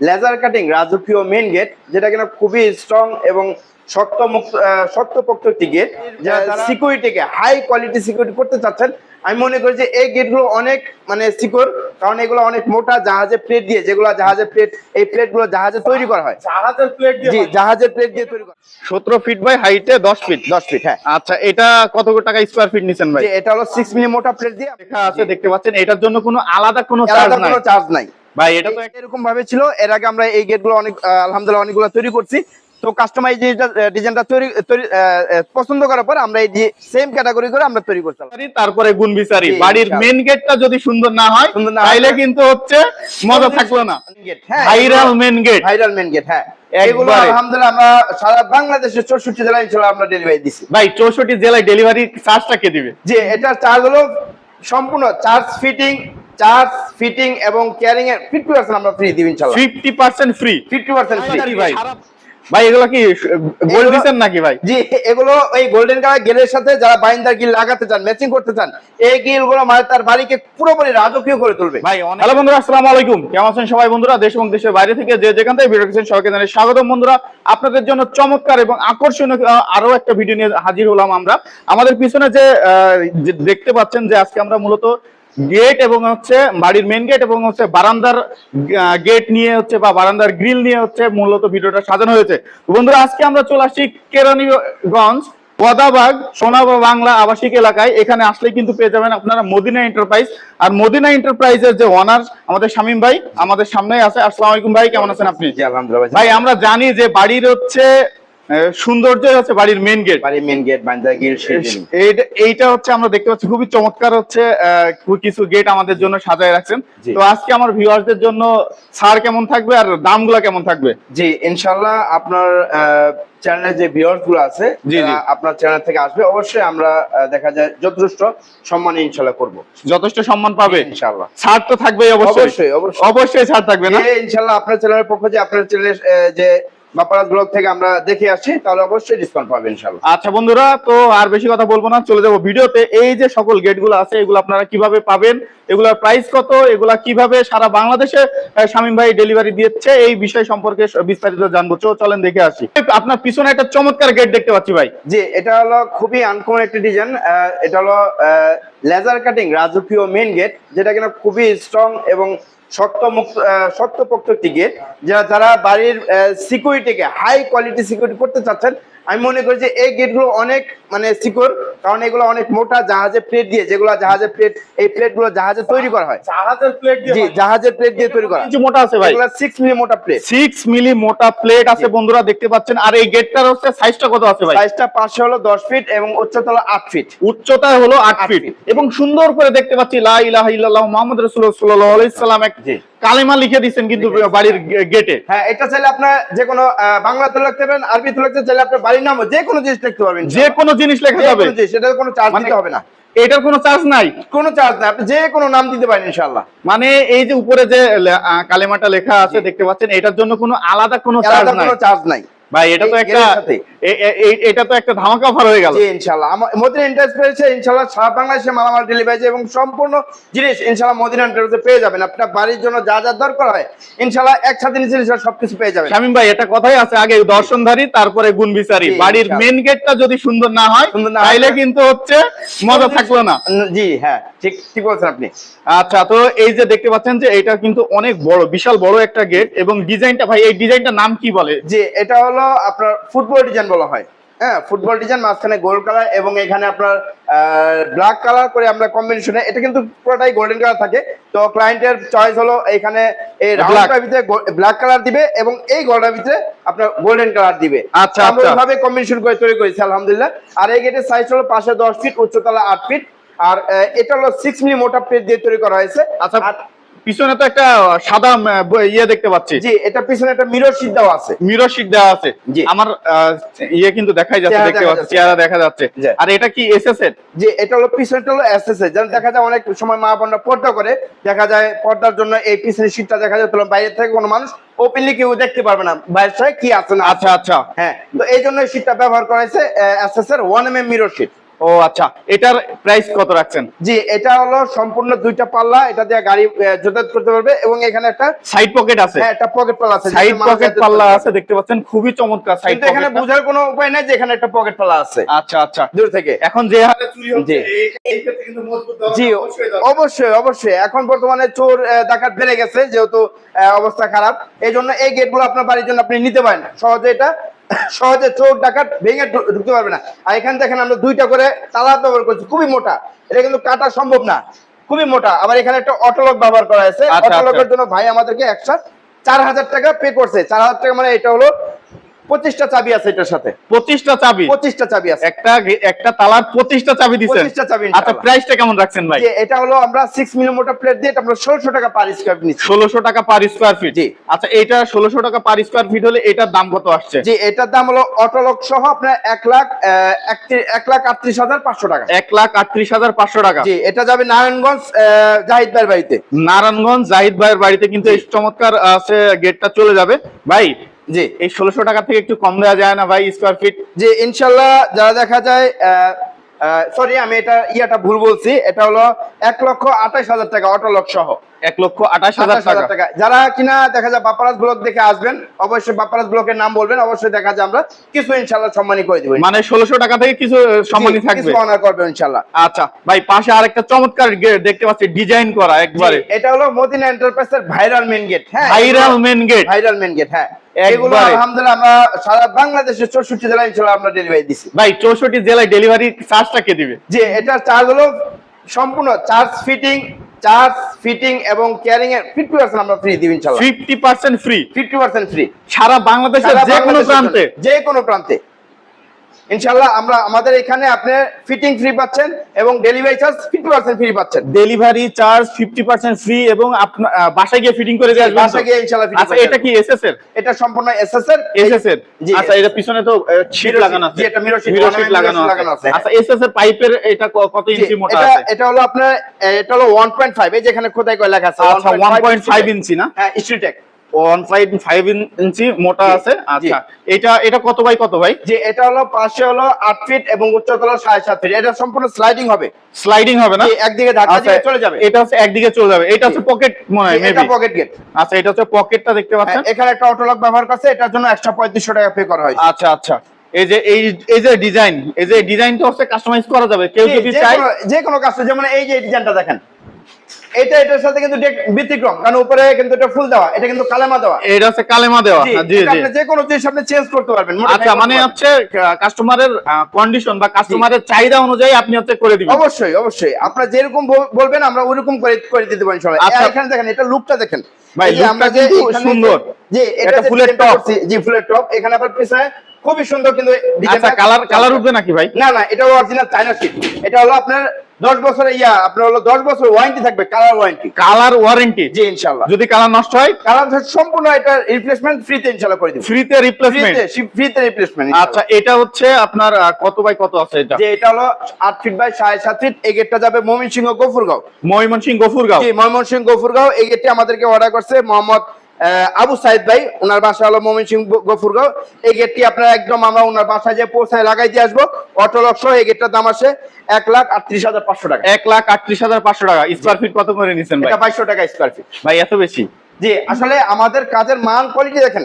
Laser cutting রাজকীয় main gate যেটা কিনা খুবই স্ট্রং এবং শক্ত মুক্ত শক্তপোক্ত একটি গেট যারা সিকিউরিটিকে হাই কোয়ালিটি সিকিউরিটি করতে চাচ্ছেন। আমি মনে করি যে এই গেটগুলো অনেক মানে সিকিউর কারণ এগুলো অনেক মোটা জাহাজের প্লেট দিয়ে যেগুলো জাহাজের প্লেট এই প্লেটগুলো জাহাজে তৈরি করা হয়। জাহাজের প্লেট জি জাহাজের প্লেট দিয়ে তৈরি করা সতেরো ফিট বাই হাইটে দশ ফিট দশ ফিট হ্যাঁ। আচ্ছা এটা কত টাকা স্কোয়ার ফিট নিছেন ভাই? এটা হলো সিক্স মিলি মোটা প্লেট দিয়ে লেখা আছে দেখতে পাচ্ছেন এটার জন্য কোনো আলাদা কোনো চার্জ আলাদা নাই কোনো চার্জ নাই। ভাই এটা তো এরকম ভাবে ছিল। এর আগে আমরা এই গেটগুলো অনেক আলহামদুলিল্লাহ অনেকগুলো তৈরি করছি। তো কাস্টমাইজ ডিজাইনটা তৈরি পছন্দ করার পর আমরা এই সেম ক্যাটাগরি করে আমরা তৈরি করতাম। তারপরে গুণ বিচারি। বাড়ির। মেন গেটটা যদি সুন্দর না হয় হয়, তাইলে কিন্তু হচ্ছে মজা থাকল না। হ্যাঁ viral main gate viral main gate হ্যাঁ। এগুলো আলহামদুলিল্লাহ আমরা সারা বাংলাদেশের চৌষট্টি জেলায় ইনশাল্লাহ আমরা ডেলিভারি দিছি। ভাই চৌষট্টি জেলায় ডেলিভারি চার্জটা কে দিবে? যে এটা চার্জ হলো সম্পূর্ণ চার্জ ফিটিং চার্জ ফিটিং এবং কেয়ারিং এর ফিফটি পার্সেন্ট আমরা ফ্রি দিব ইনশাল্লাহ fifty percent free fifty percent free ভাই ভাই এগুলো কি গোল্ড দিচ্ছেন নাকি ভাই? জি এগুলো এই গোল্ডেন কালার গেলের সাথে যারা বাইন্দার গিল লাগাতে চান ম্যাচিং করতে চান এই গিলগুলো মানে তার বাড়িকে পুরোপুরি রাজকীয় করে তুলবে। ভাই হ্যালো বন্ধুরা আসসালামু আলাইকুম। কেমন আছেন সবাই বন্ধুরা? দেশ এবং দেশের বাইরে থেকে যে যেখান থেকে ভিডিও দেখছেন সবাইকে জানাই স্বাগতম বন্ধুরা। আপনাদের জন্য চমৎকার এবং আকর্ষণীয় আরও একটা ভিডিও নিয়ে হাজির হলাম আমরা। আমাদের পিছনে যে আহ, যে দেখতে পাচ্ছেন যে আজকে আমরা মূলত গেট এবং হচ্ছে বাড়ির মেন গেট এবং হচ্ছে বারান্দার গেট নিয়ে হচ্ছে বা বারান্দার গ্রিল নিয়ে হচ্ছে মূলত ভিডিওটা সাজানো হয়েছে। বন্ধুরা আজকে আমরা চলে আসছি কেরানীগঞ্জ পদাবাগ সোনা বা বাংলা আবাসিক এলাকায়। এখানে আসলে কিন্তু পেয়ে যাবেন আপনারা মদিনা এন্টারপ্রাইজ আর মদিনা এন্টারপ্রাইজের যে ওনার আমাদের শামীম ভাই আমাদের সামনেই আছে। আসসালামু আলাইকুম ভাই কেমন আছেন আপনি? ভাই আমরা জানি যে বাড়ির হচ্ছে আহ, সৌন্দর্যই হচ্ছে বাড়ির মেন গেট বাড়ির মেন গেট গিল এইটা- হচ্ছে আমরা দেখতে পাচ্ছি খুবই চমৎকার হচ্ছে কিছু গেট আমাদের জন্য সাজায় রাখছেন। তো আজকে আমার ভিউয়ারদের জন্য ছাড় কেমন থাকবে আর দামগুলো কেমন থাকবে? জি ইনশাল্লাহ আপনার চ্যানেলের যে ভিউয়ার্সগুলো আছে আপনার চ্যানেল থেকে আসবে। অবশ্যই আমরা দেখা যায় যথেষ্ট সম্মানে ইনশাল্লাহ করব। যথেষ্ট সম্মান পাবে। ইনশাল্লাহ ছাড় তো থাকবেই অবশ্যই। অবশ্যই, অবশ্যই। ছাড় থাকবে না? যে ইনশাল্লাহ আপনার চ্যানেলের পক্ষ যে আপনার চ্যানেলের যে বাপারাজ ব্লগ থেকে আমরা দেখে আসছি তাহলে অবশ্যই ডিসকাউন্ট পাবেন ইনশাল্লাহ আচ্ছা বন্ধুরা তো আর বেশি কথা বলব না চলে যাব ভিডিওতে। এই যে সকল গেট আছে এগুলো আপনারা কীভাবে পাবেন এগুলোর প্রাইস কত এগুলা কীভাবে সারা বাংলাদেশে শামীম ভাই ডেলিভারি দিচ্ছে এই বিষয় সম্পর্কে বিস্তারিত জানব। চো চলেন দেখে আসি। আপনার পিছনে একটা চমৎকার গেট দেখতে পাচ্ছি ভাই। জি এটা হলো খুবই আনকমন একটা ডিজাইন এটা হলো লেজার কাটিং রাজকীয় মেন গেট যেটা কিনা খুবই স্ট্রং এবং শক্ত শক্তপোক্ত একটি যা যারা বাড়ির সিকিউরিটিকে হাই কোয়ালিটি সিকিউরিটি করতে চাচ্ছেন আমি মনে করি যে এই গেটগুলো অনেক মানে সিকিউর কারণ এগুলো অনেক মোটা জাহাজের প্লেট দিয়ে যেগুলো জাহাজের প্লেট এই প্লেটগুলো জাহাজে তৈরি করা হয়। জাহাজের প্লেট জি জাহাজের প্লেট দিয়ে তৈরি করা ইঞ্চি মোটা আছে ভাই। এগুলো সিক্স মিলি মোটা প্লেট সিক্স মিলি মোটা প্লেট আছে বন্ধুরা দেখতে পাচ্ছেন। আর এই গেটটার হচ্ছে সাইজটা কত আছে ভাই? সাইজটা পাশে হলো দশ ফিট এবং উচ্চতা হলো আট ফিট উচ্চতা হলো আট আট ফিট ফিট। এবং সুন্দর করে দেখতে পাচ্ছি লা ইলাহা ইল্লাল্লাহ মুহাম্মদ রাসূলুল্লাহ সাল্লাল্লাহু আলাইহি সাল্লাম এক জি। কালেমা লিখে দিচ্ছেন কিন্তু বাড়ির গেটে। হ্যাঁ এটা চাইলে আপনার যে কোনো বাংলাতে লিখতে পারেন আরবিতে লিখতে চাইলে আপনার বাড়ির নাম যে কোনো জিনিস লিখতে পারবেন যে কোনো জিনিস লেখা যাবে। সেটার কোনো চার্জ মানে- দিতে হবে না। এটার কোনো চার্জ নাই। কোনো চার্জ নাই আপনি যে কোনো নাম দিতে পারেন ইনশাআল্লাহ। মানে এই যে উপরে যে কালেমাটা লেখা আছে দেখতে পাচ্ছেন এটার জন্য কোনো আলাদা কোনো চার্জ নাই কোনো চার্জ নাই। ভাই এটা তো একটা এর সাথে। এ- এ- এ- এটা তো একটা ধামাকা অফার হয়ে গেল। ইনশাআল্লাহ। মদিনা ইন্টারেস্ট ইনশাআল্লাহ সারা বাংলাদেশে মালামাল ডেলিভারি এবং সম্পূর্ণ জিনিস ইনশাআল্লাহ মদিনা ইন্টারেস্টে পেয়ে যাবেন। আপনার বাড়ির জন্য যা যা দরকার হয় ইনশাআল্লাহ একসাথে নিচে নিচে সবকিছু পেয়ে যাবেন। শামীম ভাই এটা কথাই আছে আগে দর্শনধারী তারপরে বাড়ির। মেন গেটটা যদি সুন্দর না হয় তাইলে কিন্তু হচ্ছে মজা থাকল না। জি হ্যাঁ ঠিক ঠিক বলছেন আপনি। আচ্ছা তো এই যে দেখতে পাচ্ছেন যে এটা কিন্তু অনেক বড় বিশাল বড় একটা গেট এবং ডিজাইনটা ভাই এই ডিজাইনটার নাম কি বলে? যে এটা হলো আপনার ফুটবল ডিজাইন বলা হয়। হ্যাঁ ফুটবল ডিজাইন মাঝখানে গোল্ড কালার এবং এখানে আপনার ব্ল্যাক কালার করে আমরা কম্বিনেশনে এটা কিন্তু পুরোটাই গোল্ডেন কালার থাকে। তো ক্লায়েন্টের চয়েস হলো এখানে এই রাউন্ডটার ভিতরে ব্ল্যাক কালার দিবে এবং এই গোল্ডের ভিতরে আপনার গোল্ডেন কালার দিবে। আচ্ছা, আমরা আচ্ছা। কম্বিনেশন করে তৈরি করেছি আলহামদুলিল্লাহ। আর এই গেটের সাইজ হলো পাশে দশ ফিট উচ্চতলা আট ফিট আর এটা হলো সিক্স মিলি মোটা প্লেট দিয়ে তৈরি করা হয়েছে। আচ্ছা। পিছনে তো একটা সাদা ইয়ে দেখতে পাচ্ছি। জি এটা পিছনে একটা মিরর শীট দেওয়া আছে। মিরর শিট দেওয়া আছে। জি। আমার ইয়ে কিন্তু দেখাই যাচ্ছে দেখতে দেখা পাচ্ছি চেহারা দেখা যাচ্ছে। আর এটা কি এসএস এর যে এটা হলো পিছনটা হলো এসএসএ যেন দেখা যায় অনেক সময় মা বোনরা পর্দা করে দেখা যায় পর্দার জন্য এই পিছনের শীটটা দেখা যায় তোলা বাইরে থেকে কোনো মানুষ ওপেনলি কেউ দেখতে পারবে না বাইরের সাথে কি আছে না আচ্ছা আচ্ছা। হ্যাঁ তো এই জন্য শীটটা ব্যবহার করা হয়েছে এসএস এর one M M mirror sheet ও আচ্ছা। এটার প্রাইস কত রাখছেন? জি এটা হলো সম্পূর্ণ দুইটা পাল্লা এটা দিয়ে গাড়ি যাতায়াত করতে পারবে এবং এখানে একটা সাইড পকেট আছে? হ্যাঁ একটা পকেট পাল্লা আছে সাইড পকেট পাল্লা আছে দেখতে পাচ্ছেন খুবই চমৎকার সাইড কিন্তু এখানে বোঝার কোনো উপায় নাই যে এখানে একটা পকেট পাল্লা আছে। আচ্ছা আচ্ছা। দূর থেকে। এখন যে হারে চুরি হচ্ছে জি। এই- এই ক্ষেত্রে কিন্তু মজবুত জি অবশ্যই অবশ্যই এখন বর্তমানে চোর ডাকাত বেড়ে গেছে যেহেতু অবস্থা খারাপ। এই জন্য এই গেটগুলো আপনার বাড়ির জন্য আপনি নিতে পারেন। সহজে এটা সহজে চোর ডাকাত ভেঙে ঢুকতে পারবে না। আর এখানে দেখেন আমরা দুইটা করে তালা ব্যবহার করছি। খুবই মোটা। এটা কিন্তু কাটা সম্ভব না। খুবই মোটা। আবার এখানে একটা অটোলক ব্যবহার করা হয়েছে। অটলকের অটোলকের আচ্ছা। জন্য ভাই আমাদেরকে একশো চার হাজার টাকা পে করছে। চার হাজার টাকা মানে এটা হলো পঁচিশটা চাবি আছে এটার সাথে। পঁচিশটা চাবি? পঁচিশটা চাবি আছে। একটা একটা তালার পঁচিশটা চাবি দিচ্ছেন পঁচিশটা চাবি আচ্ছা প্রাইসটা কেমন রাখছেন ভাই? এটা হলো আমরা সিক্স মিলিমিটার প্লেট দিয়ে আমরা ষোলোশো টাকা পার স্কোয়ার নিচ্ছি। ষোলোশো টাকা পার স্কোয়ার ফিট জি। আচ্ছা এটা ষোলোশো টাকা পার স্কোয়ার ফিট হলে এটার দাম কত আসছে? জি এটার দাম হলো অটোলক সহ আপনার এক লাখ এক লাখ আটত্রিশ হাজার পাঁচশো টাকা। এক লাখ আটত্রিশ হাজার পাঁচশো টাকা। জি এটা যাবে নারায়ণগঞ্জ জাহিদ ভাইয়ের বাড়িতে। নারায়ণগঞ্জ জাহিদ ভাইয়ের বাড়িতে কিন্তু এই চমৎকার আছে গেটটা চলে যাবে। ভাই জি। এই ষোলোশো টাকা থেকে একটু কম দেওয়া যায় না ভাই স্কোয়ার ফিট যে ইনশাল্লাহ যারা দেখা যায় সরি আমি এটা ইয়াটা ভুল বলছি। এটা হলো এক লক্ষ আঠাশ হাজার টাকা অটোলক সহ। এক লক্ষ আঠাশ হাজার টাকা। টাকা। যারা কিনা দেখা যায় বাপারাজ ব্লক দেখে আসবেন অবশ্যই বাপারাজ ব্লকের নাম বলবেন অবশ্যই দেখা যায় আমরা কিছু ইনশাল্লাহ সম্মানই করে দিব। মানে ষোলোশো টাকা থেকে কিছু সম্মানী থাকবে? অনার করবে ইনশাল্লাহ আচ্ছা ভাই পাশে আরেকটা চমৎকার গেট দেখতে পাচ্ছি ডিজাইন করা একবারে। এটা হলো মদিনা এন্টারপ্রাইজের ভাইরাল মেন গেট হ্যাঁ। Viral main gate viral main gate হ্যাঁ। এগুলো আলহামদুলিল্লাহ আমরা সারা বাংলাদেশের চৌষট্টি জেলায় ইনশাল্লাহ আমরা ডেলিভারি দিছি। ভাই চৌষট্টি জেলায় ডেলিভারি চার্জটা কে দিবে? যে এটার চার্জ হলো সম্পূর্ণ চার্জ ফিটিং চার্জ ফিটিং এবং কেয়ারিং এর ফিফটি পার্সেন্ট আমরা ফ্রি দিব fifty percent free fifty percent free সারা বাংলাদেশের যে কোনো প্রান্তে। যে কোনো প্রান্তে। ইনশাল্লাহ আমরা আমাদের এখানে আপনি ফিটিং ফ্রি পাচ্ছেন এবং delivery charge fifty percent free পাচ্ছেন। Delivery charge fifty percent free এবং আপনার বাসায় গিয়ে ফিটিং করে দিয়ে বাসায় গিয়ে ইনশাল্লাহ আচ্ছা এটা কি এসএস এর এটা সম্পূর্ণ এসএস এর এসএস এর আচ্ছা এটা পিছনে তো শীট লাগানো আছে। এটা Mirror ornament লাগানো আছে। আচ্ছা এসএস এর পাইপের এটা কত ইঞ্চি মোটা এটা আছে? এটা হলো আপনার এটা হলো 1.5 এই যেখানে খোদাই করে লেখা আছে আচ্ছা 1.5 ইঞ্চি না? হ্যাঁ স্ট্রিটেক ওয়ান সাইড ফাইভ ইঞ্চি মোটা জি, আছে? আচ্ছা। এটা এটা কত বাই কত ভাই যে এটা হলো পাশে হলো 8 ফিট এবং উচ্চতা হলো 7.5 ফিট এটা সম্পূর্ণ স্লাইডিং হবে। স্লাইডিং হবে না? একদিকে ধাক্কা আচ্ছা দিয়ে চলে যাবে। এটা হচ্ছে একদিকে চলে যাবে। এটা হচ্ছে পকেট মনে হয় এটা পকেট গেট আচ্ছা এটা হচ্ছে পকেটটা দেখতে পাচ্ছেন? এখানে একটা অটোলক ব্যবহার করছে। এটার জন্য এক্সট্রা 3500 টাকা পে করা হয়েছে আচ্ছা আচ্ছা। এই যে এই এই যে ডিজাইন এই যে ডিজাইনটা হচ্ছে কাস্টমাইজ করা যাবে। কেউ জি, যদি চায় যে কোনো যেমন এই যে ডিজাইনটা দেখেন। এটা এটার সাথে কিন্তু ব্যতিক্রম কারণ উপরে কিন্তু এটা ফুল দেওয়া এটা কিন্তু কালেমা দেওয়া। এটা হচ্ছে কালেমা দেওয়া। জি, হ্যাঁ, জি আপনি যে কোনো জিনিস আপনি চেঞ্জ করতে পারবেন আচ্ছা মানে হচ্ছে কাস্টমারের কন্ডিশন বা কাস্টমারের চাহিদা অনুযায়ী আপনি হচ্ছে করে দিবেন। অবশ্যই অবশ্যই। আপনারা যেরকম বলবেন আমরা ওইরকম করে করে দিতে পারি সবাই। আচ্ছা। এখানে দেখেন এটা লুকটা দেখেন। ভাই, কিন্তু সুন্দর। যে এটা ফুলের design টা top। করছি, জি ফুলের টপ এখানে আবার পিছনে খুবই সুন্দর কিন্তু আচ্ছা কালার কালার উঠবে নাকি ভাই? না না এটা অরিজিনাল চায়না সিট এটা হলো আপনার 10 বছরের ইয়া আপনার হলো 10 বছর ওয়ারেন্টি থাকবে কালার ওয়ারেন্টি কালার ওয়ারেন্টি জি ইনশাআল্লাহ যদি কালার নষ্ট হয়? কালার সম্পূর্ণ এটা রিপ্লেসমেন্ট ফ্রিতে ইনশাআল্লাহ করে দিব। ফ্রিতে রিপ্লেসমেন্ট ফ্রিতে রিপ্লেসমেন্ট আচ্ছা এটা হচ্ছে আপনার কত বাই কত আছে এটা? যে এটা হলো 8 ফিট বাই 7.5 ফিট এই গেটটা যাবে ময়মনসিংহ গফুরগাঁও। ময়মনসিংহ গফুরগাঁও? জি ময়মনসিংহ গফুরগাঁও এই গেটটি আমাদেরকে অর্ডার করছে মোহাম্মদ আবু সাইদ ভাই ওনার বাসা হলো মোমিন সিং গফুরগাঁও। এই গেটটি আপনারা একদম আমরা ওনার বাসায় যে পৌঁছায় লাগাই দিয়ে আসব। অটো সহ এই গেটটার দাম আসে এক লাখ আটত্রিশ হাজার পাঁচশো টাকা। এক লাখ আটত্রিশ হাজার পাঁচশো টাকা। স্কোয়ার ফিট কত করে নিচ্ছেন ভাই? বাইশশো টাকা স্কোয়ার ফিট ভাই এত বেশি? জি আসলে আমাদের কাজের মান কোয়ালিটি দেখেন।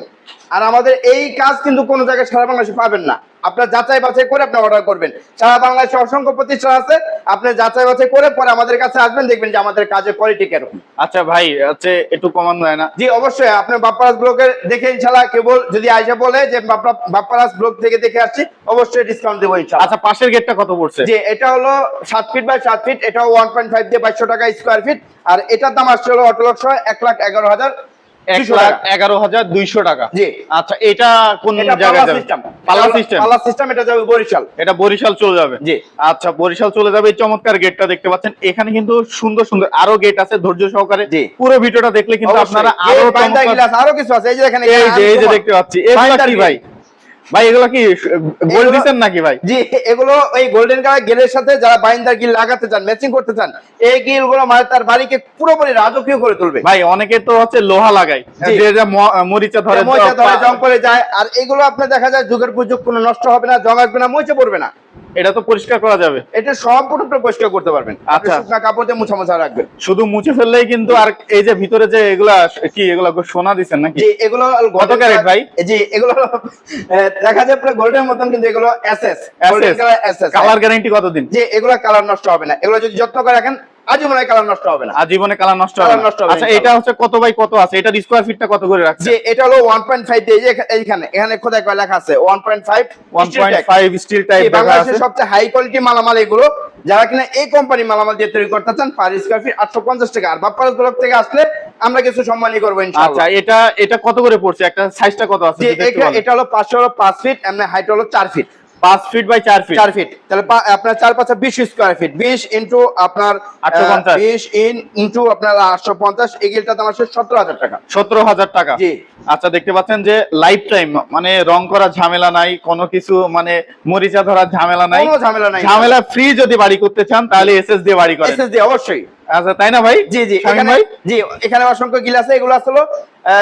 আর আমাদের এই কাজ কিন্তু কোনো জায়গায় সারা বাংলাদেশে পাবেন না। আপনার যাচাই বাছাই করে আপনি অর্ডার করবেন। সারা বাংলাদেশে অসংখ্য প্রতিষ্ঠান আছে আপনি যাচাই বাছাই করে পরে আমাদের কাছে আসবেন দেখবেন যে আমাদের কাজের কোয়ালিটি কীরকম। আচ্ছা ভাই হচ্ছে একটু কমান যায় না? জি অবশ্যই আপনি বাপ্পারাজ ব্লগের দেখে ইনশাল্লাহ কেবল যদি আয়সা বলে যে বাপ্পা- বাপ্পারাজ ব্লগ থেকে দেখে আসছি অবশ্যই ডিসকাউন্ট দেবো ইনশাল্লাহ আচ্ছা পাশের গেটটা কত পড়ছে? যে এটা হলো সাত ফিট বাই সাত ফিট এটা ওয়ান পয়েন্ট ফাইভ দিয়ে বাইশশো টাকা স্কোয়ার ফিট আর এটার দাম আসছে হলো অটো লক্ষ এক লাখ এগারো হাজার এক লাখ এগারো হাজার দুইশো টাকা। জি। আচ্ছা এটা কোন জায়গায় যাবে? পাল্লা সিস্টেম। পাল্লা সিস্টেম এটা যাবে বরিশাল। এটা বরিশাল চলে যাবে। জি। আচ্ছা বরিশাল চলে যাবে। এই চমৎকার গেটটা দেখতে পাচ্ছেন। এখানে কিন্তু সুন্দর সুন্দর আরও গেট আছে ধৈর্য সহকারে। পুরো ভিডিওটা দেখলে কিন্তু। আপনারা আরও আরও কিছু আছে। এই যে দেখেন এই যে এই যে দেখতে পাচ্ছি। ভাই? ভাই এগুলো কি গোল্ড দিবেন নাকি ভাই? জি এগুলো এই গোল্ডেন কালার গিলের সাথে যারা বাইন্দার গিল লাগাতে চান ম্যাচিং করতে চান এই গিলগুলো মানে তার বাড়িকে পুরোপুরি রাজকীয় করে তুলবে। ভাই অনেকে তো হচ্ছে লোহা লাগায়। জি। যে যে মরিচা ধরে মরিচা ধরে পা- জং করে যায় আর এগুলো আপনি দেখা যায় যুগের পর যুগ কোনো নষ্ট হবে না জং আসবে না মরিচা পড়বে না। এটা তো পরিষ্কার করা যাবে। এটা সম্পূর্ণ পরিষ্কার করতে পারবেন। আচ্ছা। শুকনা কাপড় দিয়ে মুছা মুছা রাখবেন। শুধু মুছে ফেললেই কিন্তু আর এই যে ভিতরে যে এগুলা কি এগুলা সোনা দিবেন নাকি? জি এগুলো কত ক্যারেট ভাই? জি এগুলো দেখা যায় পুরো গোল্ডের মতন কিন্তু এগুলো SS colour SS colour guarantee কতদিন? জি এগুলো কালার নষ্ট হবে না। এগুলো যদি যত্ন করে রাখেন আজীবনে কালার নষ্ট হবে না। আজীবনে কালার নষ্ট হবে নষ্ট হবে আচ্ছা এটা হচ্ছে কত বাই কত আছে? এটার স্কোয়ার ফিটটা কত করে রাখছে? যে এটা হলো 1.5 দিয়ে এই যে এইখানে এখানে খোদাই করে লেখা আছে 1.5 1.5 স্টিল টাইপ দেখা আছে। সবচেয়ে হাই কোয়ালিটি মালামাল এগুলো যারা কিনা এই কোম্পানি মালামাল দিয়ে তৈরি করতে চান পার স্কয়ার ফিট 850 টাকা। আর বাপ্পারাজ ব্লক থেকে আসলে আমরা কিছু সম্মানই করব আচ্ছা এটা এটা কত করে পড়ছে? একটা সাইজটা কত আছে? এটা- এটা হলো 500 হলো 5 ফিট এমনি হাইট হলো 4 feet 5 feet by 4 feet 4 feet তাহলে আপনার চার পাঁচা 20 স্কয়ার ফিট 20 ইনটু আপনার 850 20 ইন ইনটু আপনার 850 এগুলোটা তোমার 17000 টাকা। সতেরো হাজার টাকা। জি। আচ্ছা দেখতে পাচ্ছেন যে লাইফ টাইম মানে রং করার ঝামেলা নাই কোনো কিছু মানে মরিচা ধরার ঝামেলা নাই। কোনো ঝামেলা নাই। ঝামেলা ফ্রি যদি বাড়ি করতে চান তাহলে এসএস দিয়ে বাড়ি করেন। এসএসডি অবশ্যই। আচ্ছা তাই না ভাই? জি জি। ভাই? জি এখানে অসংখ্য গিল আছে। এগুলো আসলে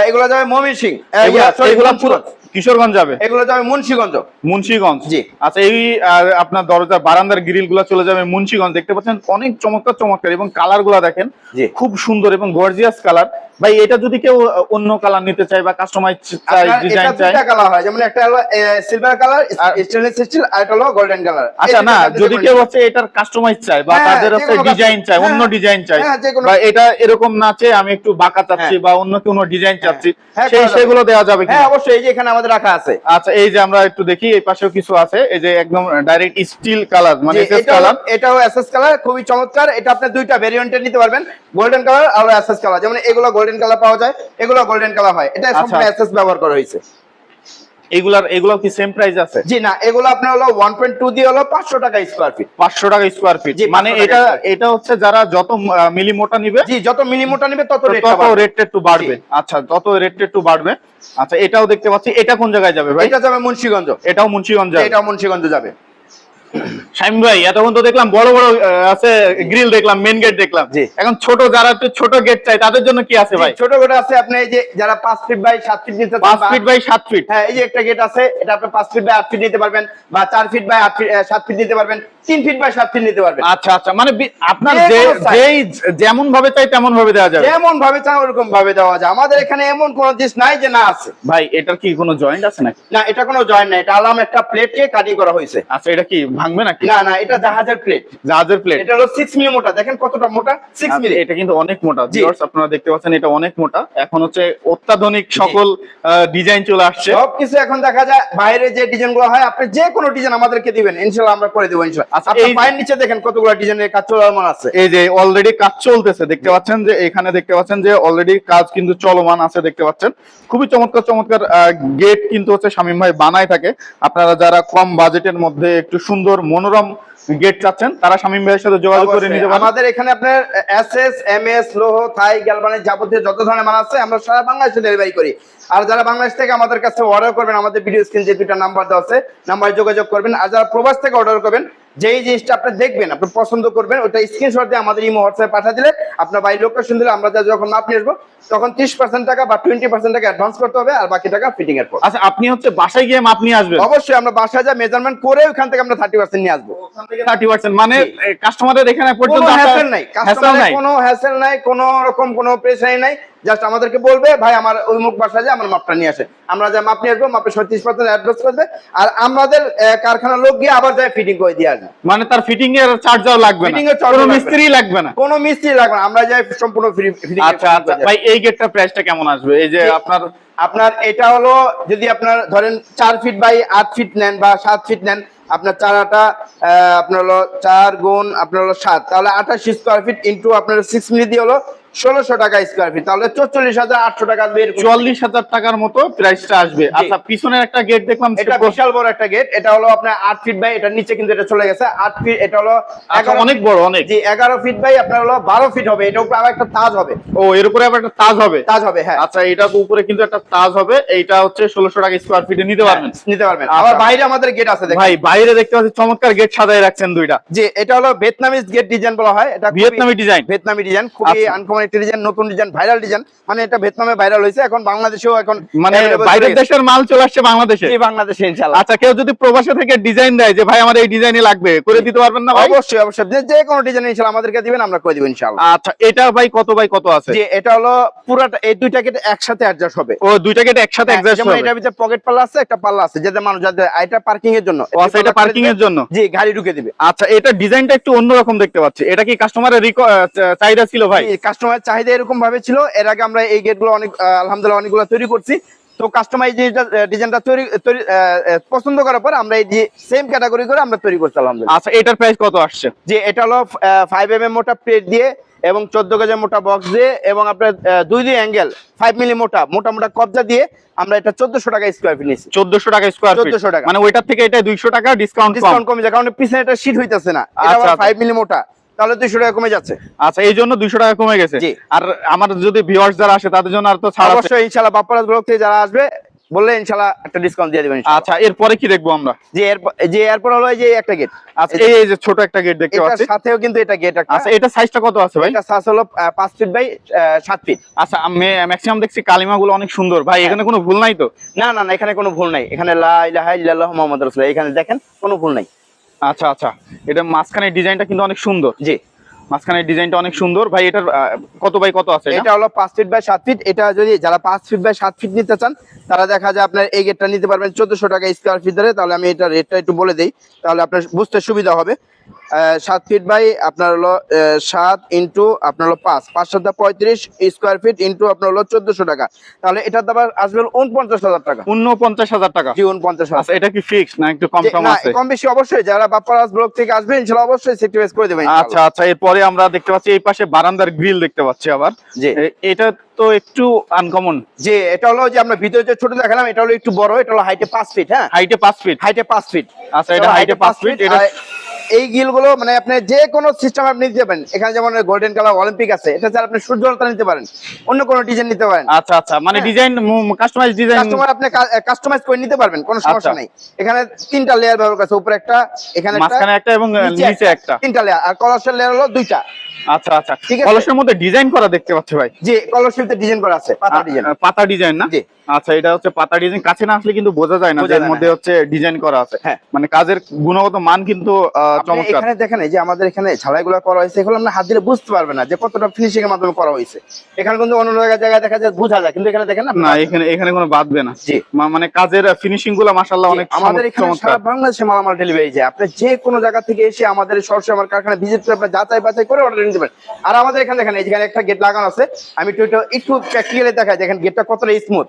এগুলো যাবে মমিন সিং এগুলা- এগুলা পুরো কিশোরগঞ্জ যাবে? এগুলো যাবে মুন্সিগঞ্জ। মুন্সিগঞ্জ। জি। আচ্ছা এই আপনার দরজা বারান্দার গ্রিলগুলা চলে যাবে মুন্সিগঞ্জ। দেখতে পাচ্ছেন অনেক চমৎকার চমৎকার এবং কালারগুলা দেখেন খুব সুন্দর এবং গর্জিয়াস কালার ভাই এটা যদি কেউ অন্য কালার নিতে চায় বা কাস্টমাইজ আপনার ডিজাইন এটা চায় দুইটা কালার হয় যেমন একটা হলো সিলভার কালার স্টেনলেস স্টিল আর একটা হলো গোল্ডেন কালার আচ্ছা না যদি কেউ হচ্ছে এটার কাস্টমাইজ চায় বা হ্যাঁ, তাদের হচ্ছে ডিজাইন চায় অন্য ডিজাইন কোনো- বা এটা এরকম না চেয়ে আমি একটু বাঁকা চাচ্ছি হ্যাঁ। বা অন্য কোনো ডিজাইন চাচ্ছি হ্যাঁ, সেই সেগুলো দেওয়া যাবে হ্যাঁ অবশ্যই এই যে এখানে আমাদের রাখা আছে। আচ্ছা এই যে আমরা একটু দেখি এই পাশেও কিছু আছে এই যে একদম ডাইরেক্ট স্টিল কালার মানে এসএস এটা কালার এটাও এসএস কালার খুবই চমৎকার। এটা আপনি দুইটা ভেরিয়েন্টে নিতে পারবেন। গোল্ডেন কালার আর এসএস কালার যেমন এগুলো গোল্ডেন কালার পাওয়া যায় এগুলো গোল্ডেন কালার হয়। এটা আচ্ছা। সম্পূর্ণ এসএস ব্যবহার করা হয়েছে। এগুলার এগুলো কি সেম প্রাইস আছে? জি না এগুলো আপনার হলো 1.2 দিয়ে হলো 500 টাকা স্কয়ার ফিট পাঁচশো টাকা স্কোয়ার ফিট মানে এটা এটা হচ্ছে যারা যত মিলি মোটা নিবে জি যত মিলি মোটা নেবে তত রেট তত রেটটা একটু বাড়বে। আচ্ছা তত রেটটা একটু বাড়বে। আচ্ছা এটাও দেখতে পাচ্ছি। এটা কোন জায়গায় যাবে ভাই? এটা যাবে মুন্সিগঞ্জ। এটাও মুন্সিগঞ্জ যাবে। এটা মুন্সিগঞ্জ যাবে। শাইম ভাই এতক্ষণ তো দেখলাম বড় বড় আছে গ্রিল দেখলাম মেন গেট দেখলাম। এখন ছোট যারা একটু ছোট গেট চাই তাদের জন্য কি আছে ভাই? ছোট গেট আছে আপনি এই যে যারা 5 ফিট বাই 7 ফিট নিতে পাঁচ ফিট বাই সাত ফিট হ্যাঁ এই যে একটা গেট আছে এটা আপনি 5 ফিট বাই 8 ফিট নিতে পারবেন বা 4 ফিট বাই 8 ফিট 7 ফিট নিতে পারবেন। 3 ফিট বাই 7 ফিট নিতে পারবেন আচ্ছা আচ্ছা মানে আপনার। যেই যেমন ভাবে চাই তেমন ভাবে দেওয়া যাবে। যেমন ভাবে চান ওরকম ভাবে দেওয়া যায়। আমাদের এখানে এমন কোন জিনিস নাই যে না আছে। ভাই এটার কি কোনো জয়েন্ট আছে নাকি? না এটা কোনো জয়েন্ট নাই। এটা আলাম একটা প্লেটকে কাটিং করা হয়েছে। আচ্ছা এটা কি ভাঙবে নাকি? না না এটা জাহাজের প্লেট জাহাজের প্লেট এটা হলো 6 মিলি মোটা। দেখেন কতটা মোটা? 6 মিলি এটা কিন্তু অনেক মোটা। ভিউয়ার্স আপনারা দেখতে পাচ্ছেন এটা অনেক মোটা। এখন হচ্ছে অত্যাধুনিক সকল ডিজাইন চলে আসছে। সবকিছু এখন দেখা যায় বাইরে যে ডিজাইনগুলো হয় আপনি যে কোনো ডিজাইন আমাদেরকে দিবেন। ইনশাআল্লাহ আমরা করে দেবো ইনশাআল্লাহ আচ্ছা, আপনার এই- পায়ের নিচে দেখেন কতগুলো ডিজাইনের কাজ চলমান আছে। এই যে অলরেডি কাজ চলতেছে দেখতে পাচ্ছেন যে এখানে দেখতে পাচ্ছেন যে অলরেডি কাজ কিন্তু চলমান আছে দেখতে পাচ্ছেন। খুবই চমৎকার চমৎকার গেট কিন্তু হচ্ছে শামীম ভাই বানায় থাকে। আপনারা যারা কম বাজেটের মধ্যে একটু সুন্দর মনোরম গেট চাচ্ছেন তারা শামীম ভাইয়ের সাথে যোগাযোগ করে নিতে পারেন। আমাদের এখানে আপনার এসএস এমএস লোহ থাই গ্যালভানিক যাবতীয় যত ধরনের মাল আছে আমরা সারা বাংলাদেশে ডেলিভারি করি। আর যারা বাংলাদেশ থেকে আমাদের কাছে অর্ডার করবেন আমাদের ভিডিও স্ক্রিন যে দুইটা নাম্বার দেওয়া আছে নাম্বারে যোগাযোগ করবেন। আর যারা প্রবাস থেকে অর্ডার করবেন যেই জিনিসটা আপনি দেখবেন আপনি পছন্দ করবেন ওটা স্ক্রিনশট দিয়ে আমাদের ইমো হোয়াটসঅ্যাপে পাঠিয়ে দিলে আপনার বাড়ির লোকেশন দিলে আমরা যা- যখন মাপ নিয়ে আসব তখন ত্রিশ পার্সেন্ট টাকা বা টোয়েন্টি পার্সেন্ট টাকা অ্যাডভান্স করতে হবে আর বাকি টাকা ফিটিং এর পর। আচ্ছা আপনি হচ্ছে বাসায় গিয়ে মাপ নিয়ে আসবেন? অবশ্যই আমরা বাসায় যা মেজারমেন্ট করে ওখান থেকে আমরা থার্টি পার্সেন্ট নিয়ে আসব। থার্টি পার্সেন্ট মানে। কাস্টমারের এখানে কোনো পর্যন্ত হ্যাসেল নাই। কাস্টমারের কোনো হ্যাসেল নাই কোনো রকম কোনো প্রেশারি নাই। জাস্ট আমাদেরকে বলবে ভাই আমার ওই মুখ বাসায় যায় আমার মাপটা নিয়ে আসে। আমরা যা মাপ নিয়ে আসব মাপে ছত্রিশ পার্সেন্ট অ্যাডভান্স করবে আর আমাদের কারখানার লোক গিয়ে আবার যায় ফিটিং করে দিয়ে আসবে। মানে তার ফিটিং এর চার্জও লাগবে Fitting এর কোনো। মিস্ত্রি লাগবে না। কোনো মিস্ত্রি লাগবে না। আমরা যাই সম্পূর্ণ ফ্রি ফিটিং আচ্ছা আচ্ছা। ভাই এই গেটটার প্রাইসটা কেমন আসবে? এই যে আপনার আপনার এটা হলো যদি আপনার ধরেন চার ফিট বাই আট ফিট নেন বা সাত ফিট নেন আপনার চারাটা আপনার হলো চার গুণ আপনার হলো সাত। তাহলে আঠাশ স্কোয়ার ফিট ইন্টু আপনার সিক্স মিনিট দিয়ে হলো ষোলোশো টাকা স্কোয়ার ফিট তাহলে চল্লিশ হাজার আটশো টাকা চুয়াল্লিশ হাজার টাকার মতো প্রাইসটা আসবে। আচ্ছা পিছনের একটা গেট দেখলাম এটা বিশাল বড় একটা গেট এটা হলো আপনার আট ফিট বাই এটার নিচে কিন্তু এটা চলে গেছে। আট ফিট এটা হলো আচ্ছা 11 অনেক বড় অনেক। জি এগারো ফিট বাই আপনার হলো বারো ফিট হবে। এটা উপরে আবার একটা তাজ হবে। ও এর উপরে আবার একটা তাজ হবে? তাজ হবে হ্যাঁ। আচ্ছা এটা উপরে কিন্তু একটা তাজ হবে। এইটা হচ্ছে ষোলোশো টাকা স্কোয়ার ফিটে নিতে পারবেন। নিতে পারবেন। আচ্ছা। আবার বাইরে আমাদের গেট আছে ভাই বাইরে দেখতে পাচ্ছি চমৎকার গেট সাজায় রাখছেন দুইটা। যে এটা হলো ভিয়েতনামিজ গেট ডিজাইন বলা হয়। এটা ভিয়েতনামি ডিজাইন ভিয়েতনামি ডিজাইন খুবই আচ্ছা। আনকমন আনকমন একটি ডিজাইন নতুন ডিজাইন ভাইরাল ডিজাইন মানে এটা ভিয়েতনামে ভাইরাল হয়েছে। এখন বাংলাদেশেও এখন মানে বাইরের দেশের মাল চলে আসছে বাংলাদেশে? জি, বাংলাদেশে ইনশাআল্লাহ। আচ্ছা কেউ যদি প্রবাসে থেকে ডিজাইন দেয় যে ভাই আমার এই ডিজাইনই লাগবে করে দিতে পারবেন না অবশ্যই অবশ্যই। যে- যে কোনো ডিজাইন ইনশাআল্লাহ আমাদেরকে দিবেন আমরা করে দিব ইনশাআল্লাহ। আচ্ছা এটা ভাই কত বাই কত আছে? যে এটা হলো পুরাটা এই দুইটা কেটে একসাথে অ্যাডজাস্ট হবে। ও দুইটা কেটে একসাথে অ্যাডজাস্ট যেমন হবে। এটার ভিতরে পকেট পাল্লা আছে একটা পাল্লা আছে। যাতে মানুষ যাতে এটা পার্কিং এর জন্য। ও আচ্ছা এটা পার্কিং এর জন্য। জি গাড়ি ঢুকে দিবে। আচ্ছা এটা ডিজাইনটা একটু অন্যরকম দেখতে পাচ্ছি। এটা কি কাস্টমারের চাহিদা ছিল ভাই? কাস্টমার চাহিদা এরকম ভাবে ছিল। এর আগে আমরা এই গেটগুলো অনেক আলহামদুলিল্লাহ অনেকগুলো তৈরি করছি। তো কাস্টমার ডিজাইনটা তৈরি তৈরি পছন্দ করার পর আমরা এই যে সেম ক্যাটাগরি করে আমরা তৈরি করছি আলহামদুলিল্লাহ। আচ্ছা এটার প্রাইস কত আসছে? যে এটা হলো ফাইভ এম এম মোটা প্লেট দিয়ে এবং চোদ্দ গেজের মোটা বক্স দিয়ে এবং আপনার দুই দুই অ্যাঙ্গেল ফাইভ মিলি মোটা মোটা মোটা কবজা দিয়ে আমরা এটা চোদ্দশো টাকা স্কোয়ার ফিট নিচ্ছি চোদ্দশো টাকা স্কোয়ার 1400 টাকা। মানে ওইটার থেকে এটা দুইশো টাকা ডিসকাউন্ট ডিসকাউন্ট কমে। যায় কারণ পিছনে এটা শীট হইতেছে না। ফাইভ মিলি মোটা। তাহলে দুইশো টাকা কমে যাচ্ছে। আচ্ছা এই জন্য দুইশো টাকা কমে গেছে। আর আমার যদি ভিউয়ার্স যারা আসে তাদের জন্য আর তো ছাড় অবশ্যই ইনশাল্লাহ বাপ্পারাজ ব্লক থেকে যারা আসবে বললে ইনশাল্লাহ একটা ডিসকাউন্ট দিয়ে দেবেন আচ্ছা এরপরে কি দেখব আমরা? যে এরপর যে এরপর হলো যে একটা গেট আচ্ছা এই যে ছোট একটা গেট দেখতে পাচ্ছি। সাথেও কিন্তু এটা গেট আচ্ছা এটা সাইজটা কত আছে ভাই? এটা সাইজ হলো আহ, পাঁচ ফিট বাই সাত ফিট আচ্ছা আমি ম্যাক্সিমাম দেখছি কালিমা গুলো অনেক সুন্দর। ভাই এখানে কোনো ভুল নাই তো? না না না এখানে কোনো ভুল নাই। এখানে লা ইলাহা ইল্লাল্লাহু মুহাম্মাদুর রাসূলুল্লাহ। এখানে দেখেন কোনো ভুল নাই। আচ্ছা আচ্ছা। এটা মাঝখানের ডিজাইনটা কিন্তু অনেক সুন্দর। জি। মাঝখানের ডিজাইনটা অনেক সুন্দর। ভাই এটার কত বাই কত আছে এটা? হলো পাঁচ ফিট বাই সাত ফিট। এটা যদি যারা পাঁচ ফিট বাই সাত ফিট নিতে চান তারা দেখা যায় আপনার এই গেটটা নিতে পারবেন চোদ্দশো টাকা স্কোয়ার ফিট ধরে। তাহলে আমি এটা রেটটা একটু বলে দিই। তাহলে আপনার বুঝতে সুবিধা হবে। সাত ফিট বাই আপনার হলো সাত ইন্টু আপনার হলো পাঁচ। পাঁচ সাতটা পঁয়ত্রিশ স্কোয়ার ফিট ইন্টু আপনার হলো চোদ্দশো টাকা। তাহলে এটার দাম আসবে উনপঞ্চাশ হাজার টাকা। উনপঞ্চাশ হাজার টাকা। জি উনপঞ্চাশ হাজার। আচ্ছা এটা কি ফিক্স না একটু কম কম আছে কম বেশি অবশ্যই। যারা বাপ্পারাজ ব্লক থেকে আসবে ইনশাল্লাহ অবশ্যই সেক্টিভাইজ করে দেবেন আচ্ছা আচ্ছা এরপরে আমরা দেখতে পাচ্ছি এই পাশে বারান্দার গ্রিল দেখতে পাচ্ছি আবার। এটা তো একটু আনকমন যে এটা হলো যে আমরা ভিতরে যে ছোট দেখালাম এটা হলো একটু বড় এটা হলো হাইটে পাঁচ ফিট হ্যাঁ? হাইটে পাঁচ ফিট হাইটে পাঁচ ফিট আচ্ছা এটা হাইটে পাঁচ ফিট এটা এই গিলগুলো মানে আপনি যে কোনো সিস্টেম আপনি নিতে পারেন। এখানে যেমন গোল্ডেন কালার অলিম্পিক আছে এটা স্যার আপনি সূর্যলতা নিতে পারেন। অন্য কোনো ডিজাইন নিতে পারেন। আচ্ছা আচ্ছা মানে। ডিজাইন কাস্টমাইজ ডিজাইন কাস্টমার আপনি কাস্টমাইজ করে নিতে পারবেন কোনো সমস্যা নাই। এখানে তিনটা লেয়ার ব্যবহার করছে উপরে একটা এখানে একটা এবং নিচে একটা তিনটা লেয়ার আর কলারশেল লেয়ার হলো দুইটা। আচ্ছা আচ্ছা। ঠিক আছে। কলসের মধ্যে ডিজাইন করা দেখতে পাচ্ছি ভাই? যে কলারশেলতে ডিজাইন করা আছে পাতা ডিজাইন। পাতা ডিজাইন না? জি। আচ্ছা এটা হচ্ছে পাতা ডিজাইন। কাছে না আসলে কিন্তু বোঝা যায় না এর মধ্যে। হচ্ছে ডিজাইন করা আছে। হ্যাঁ। মানে কাজের গুণগত মান কিন্তু চমৎকার। এখানে দেখেন এই যে আমাদের এখানে ঝালাইগুলো করা হয়েছে এগুলো আমরা হাত দিলে বুঝতে পারবে না যে কতটা ফিনিশিং এর মাধ্যমে করা হয়েছে। এখানে কিন্তু অন্য জায়গায় জায়গায় দেখা যায় বোঝা যায় কিন্তু এখানে দেখেন না? না এখানে এখানে কোনো বাদবে না। জি। মানে কাজের ফিনিশিংগুলো মাশাআল্লাহ অনেক আমাদের এখানে সারা বাংলাদেশে মালামাল ডেলিভারি যায়। আপনি যে কোনো জায়গা থেকে এসে আমাদের সরাসরি আমার কারখানা ভিজিট করে আপনার যাচাই বাছাই করে অর্ডার নিতে পারেন আর আমাদের এখানে দেখেন এখানে একটা গেট লাগানো আছে আমি একটু একটু প্র্যাকটিক্যালি দেখাই দেখেন গেটটা কতটা স্মুথ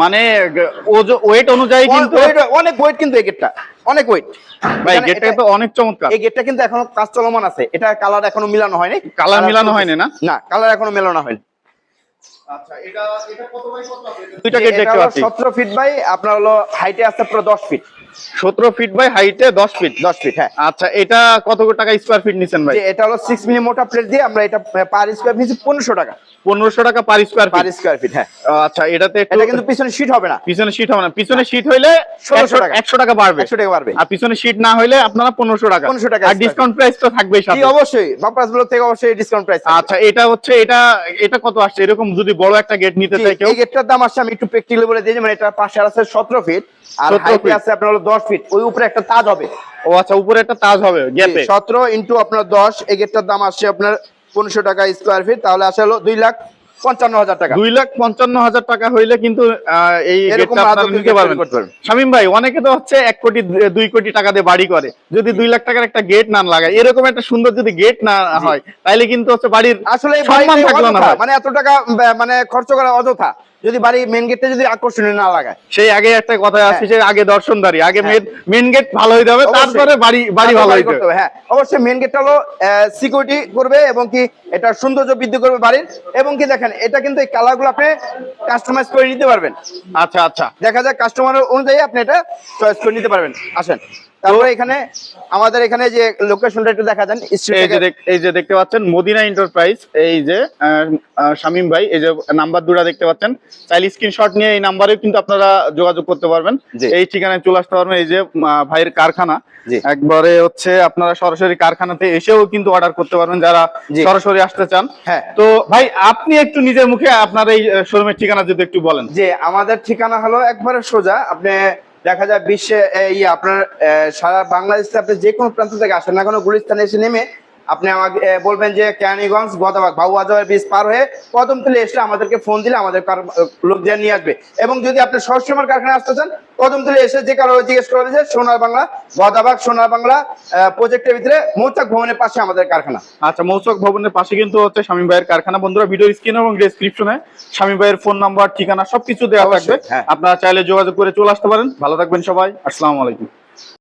মানে ওয়েট অনুযায়ী কিন্তু অনেক ওয়েট কিন্তু এই গেটটা অনেক ওয়েট ভাই গেটটা তো অনেক চমৎকার। এই গেটটা কিন্তু এখনও কাজ চলমান আছে। এটা কালার এখনও মিলানো হয়নি। কালার মিলানো হয়নি না? না কালার এখনও মেলানো হয়নি। আচ্ছা এটা এটা কত বাই কত? আছে দুইটা গেট দেখতে পাচ্ছি। সতেরো ফিট বাই আপনার হলো হাইটে আছে পুরো দশ ফিট 17 ফিট বাই হাইটে 10 ফিট দশ ফিট হ্যাঁ। আচ্ছা এটা কত টাকা স্কয়ার ফিট নিছেন ভাই? এটা হলো সিক্স মিলি মোটা প্লেট দিয়ে আমরা এটা পার স্কোয়ার ফিট পনেরোশো টাকা। 1500 টাকা per square per feet square feet হ্যাঁ। আচ্ছা এটাতে একটু এটা কিন্তু পিছনে শীট হবে না। পিছনে শীট হবে না। পিছনে শীট হইলে 1600 টাকা। 100 টাকা বাড়বে। একশো টাকা পারবে আর পিছনে শীট না হইলে আপনারা 1500 টাকা। 1500 টাকা আর ডিসকাউন্ট প্রাইস তো থাকবেই জি সাথে অবশ্যই বাপাস থেকে অবশ্যই ডিসকাউন্ট প্রাইস আচ্ছা এটা হচ্ছে এটা এটা কত আসছে? এরকম যদি বড় একটা গেট নিতে চাই কেউ? এই গেটটার দাম আসছে আমি একটু প্র্যাকটিক্যালি বলে দিই মানে এটা পাশে আছে সতেরো ফিট আর 17 হাইটে আছে আপনার দশ ফিট ওই উপরে একটা তাজ হবে। ও আচ্ছা উপরে একটা তাজ হবে গ্যাপে সতেরো ইন্টু আপনার দশ এই গেটটার দাম আসছে আপনার পনেরোশো টাকা স্কোয়ার ফিট তাহলে আসে হলো দুই লাখ পঞ্চান্ন হাজার টাকা। দুই লাখ পঞ্চান্ন হাজার টাকা হইলে কিন্তু এই নিতে পারবেন। শামিম ভাই অনেকে তো হচ্ছে এক কোটি দুই কোটি টাকা দিয়ে বাড়ি করে। যদি দুই লাখ টাকার একটা গেট না লাগায় এরকম একটা সুন্দর যদি গেট না হয় তাইলে কিন্তু হচ্ছে বাড়ির আসলে সম্মান থাকল না মানে এত টাকা মানে খরচ করা অযথা। যদি বাড়ি মেন গেটটা যদি আকর্ষণীয় না লাগায়। সেই আগে একটা কথা আছে যে আগে দর্শনদারি আগে হ্যাঁ। মেন গেট ভালো হইতে হবে তারপরে বাড়ি বাড়ি ভালো হইতে হবে হবে, হ্যাঁ। অবশ্যই মেন গেটটা হলো সিকিউরিটি করবে এবং কি এটা সৌন্দর্য বৃদ্ধি করবে বাড়ির। এবং কি দেখেন এটা কিন্তু এই কালারগুলো আপনি কাস্টমাইজ করে নিতে পারবেন। আচ্ছা আচ্ছা। দেখা যায় কাস্টমার অনুযায়ী আপনি এটা চয়েস করে নিতে পারবেন। আসেন। তারপরে এখানে আমাদের এখানে যে লোকেশনটা একটু দেখা যান এই যে দেখতে পাচ্ছেন মদিনা এন্টারপ্রাইজ এই যে আহ, ভাই এই যে নাম্বার দুটা দেখতে পাচ্ছেন। চাইলে স্ক্রিনশট নিয়ে এই নাম্বারে কিন্তু আপনারা যোগাযোগ করতে পারবেন। এই ঠিকানায় চলে আসতে পারবেন এই যে ভাইয়ের কারখানা। একবারে হচ্ছে আপনারা সরাসরি কারখানাতে এসেও কিন্তু অর্ডার করতে পারবেন যারা সরাসরি আসতে চান। হ্যাঁ। তো ভাই আপনি একটু নিজের মুখে আপনার এই শোরুমের ঠিকানা যদি একটু বলেন। যে আমাদের ঠিকানা হলো একবারে সোজা আপনি দেখা যায় বিশ্বে, এই আপনার সারা বাংলাদেশে আপনি যে কোনো প্রান্ত থেকে আসেন না কোনো, গুলিস্তানে এসে নেমে আপনি আমাকে বলবেন যে ক্যানিগঞ্জ গদাবাগ বাবু আজমের বীজ পার হয়ে প্রথম কদমতলি এসে আমাদেরকে ফোন দিলে আমাদের কার- লোক দিয়ে নিয়ে আসবে। এবং যদি আপনি সবসময় আমার কারখানায় আসতে চান প্রথম কদমতলি এসে যে কারও জিজ্ঞেস করবেন যে সোনার বাংলা গদাবাগ সোনার বাংলা প্রজেক্টের ভিতরে মৌচক ভবনের পাশে আমাদের কারখানা। আচ্ছা মৌচক ভবনের পাশে কিন্তু হচ্ছে স্বামী ভাইয়ের কারখানা। বন্ধুরা ভিডিও স্ক্রিন এবং ডেসক্রিপশনে স্বামী ভাইয়ের ফোন নাম্বার ঠিকানা সবকিছু দেওয়া থাকবে। হ্যাঁ। আপনারা চাইলে যোগাযোগ করে চলে আসতে পারেন। ভালো থাকবেন সবাই। আসসালামু আলাইকুম।